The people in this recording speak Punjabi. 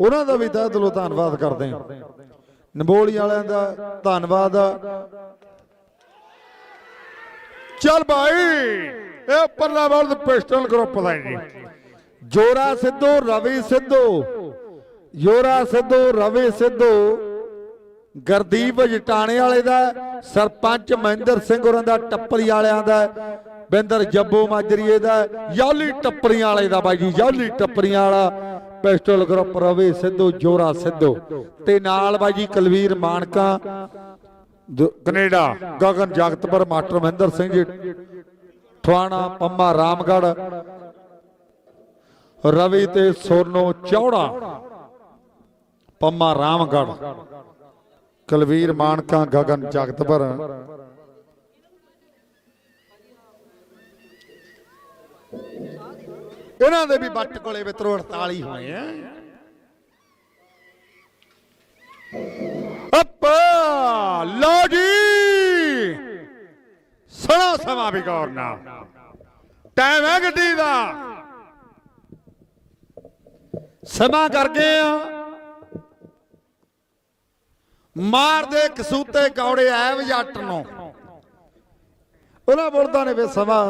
ਉਹਨਾਂ ਦਾ ਵੀ ਤਹਿ ਦਿਲੋਂ ਧੰਨਵਾਦ ਕਰਦੇ ਹਾਂ। ਨਬੋਲੀ ਵਾਲਿਆਂ ਦਾ ਧੰਨਵਾਦ। ਚੱਲ ਭਾਈ ਇਹ ਪਰਲਾ ਵਰਦ ਪਿਸਟਲ ਗਰੁੱਪ ਦਾ ਜੀ। ਜੋਰਾ ਸਿੱਧੂ, ਰਵੀ ਸਿੱਧੂ। ਜੋਰਾ ਸਿੱਧੂ, ਰਵੀ ਸਿੱਧੂ। ਗਰਦੀਪ ਜਟਾਣੇ ਵਾਲੇ ਦਾ, ਸਰਪੰਚ ਮਹਿੰਦਰ ਸਿੰਘ ਹੋਰਾਂ ਦਾ, ਟੱਪਰੀ ਵਾਲਿਆਂ ਦਾ, ਬਿੰਦਰ ਜੱਬੋ ਮਾਜਰੀਏ ਦਾ, ਯਾਲੀ ਟੱਪਰੀਆਂ ਵਾਲੇ ਦਾ ਬਾਈ ਜੀ, ਯਾਲੀ ਟੱਪਰੀਆਂ ਵਾਲਾ। Pistol group Ravi, Sidhu, Jora Sidhu. ਤੇ ਨਾਲ ਬਾਈ ਜੀ ਕਲਵੀਰ ਮਾਨਕਾ ਕੈਨੇਡਾ, ਗਗਨ ਜਗਤਪੁਰ, ਮਾਸਟਰ ਮਹਿੰਦਰ ਸਿੰਘ ਜੀ ਠਵਾਣਾ ਪੰਮਾ ਰਾਮਗੜ ਰਵੀ ਤੇ ਸੋਨੋ ਚੌੜਾ, ਪੰਮਾ ਰਾਮਗੜ ਕੁਲਵੀਰ ਮਾਨਕਾ, ਗਗਨ ਜਗਤਪੁਰ। ਇਹਨਾਂ ਦੇ ਵੀ ਬੱਟ ਕੋਲੇ ਮਿੱਤਰੋ 48 ਹੋਏ ਆ। ਅੱਪਾ, ਲਓ ਜੀ। ਸੁਣੋ ਸਮਾਂ ਵੀ ਗੌਰ ਨਾਲ। ਟਾਈਮ ਹੈ ਗੱਡੀ ਦਾ। ਸਮਾਂ ਕਰ ਗਏ ਆ। ਮਾਰਦੇ ਕਸੂਤੇ ਕੌੜੇ ਐ ਜੱਟ ਨੂੰ। ਉਹਨਾਂ ਬੋਲਦਾ ਨੇ ਵੇ ਸਮਾਂ